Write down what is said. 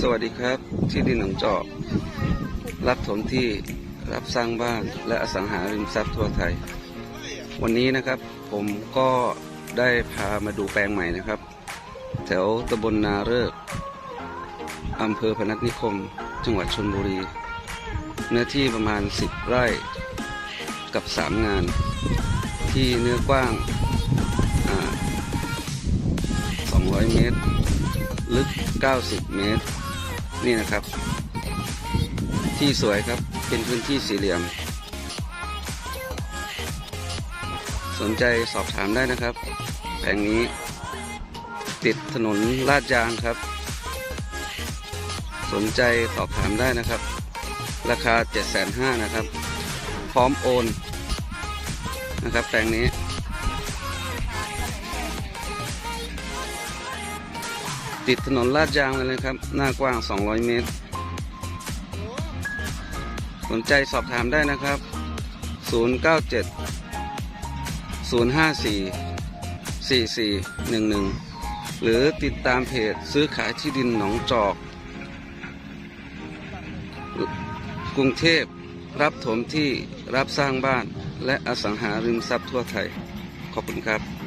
สวัสดีครับ ที่ดินหนองจอก รับถมที่รับสร้างบ้านและอสังหาริมทรัพย์ทั่วไทย วันนี้นะครับผมก็ได้พามาดูแปลงใหม่นะครับ แถวตำบลนาเริกอำเภอพนัสนิคม จังหวัดชนบุรี เนื้อที่ประมาณ 10 ไร่กับ 3 งาน ที่เนื้อกว้างอ่า200 เมตร ลึก 90 เมตร นี่นะครับ ที่สวยครับเป็นพื้นที่สี่เหลี่ยม สนใจสอบถามได้นะครับแผงนี้ ติดถนนลาดยางครับ สนใจสอบถามได้นะครับ ราคา 750,000นะครับ พร้อมโอนนะครับแปลงนี้ ติดถนนลาดยางเลยนะครับ หน้ากว้าง 200 เมตร สนใจสอบถามได้นะครับ 097 054 4411 หรือติดตามเพจซื้อขายที่ดินหนองจอก กรุงเทพรับถมที่รับสร้างบ้านและอสังหาริมทรัพย์ทั่วไทย ขอบคุณครับ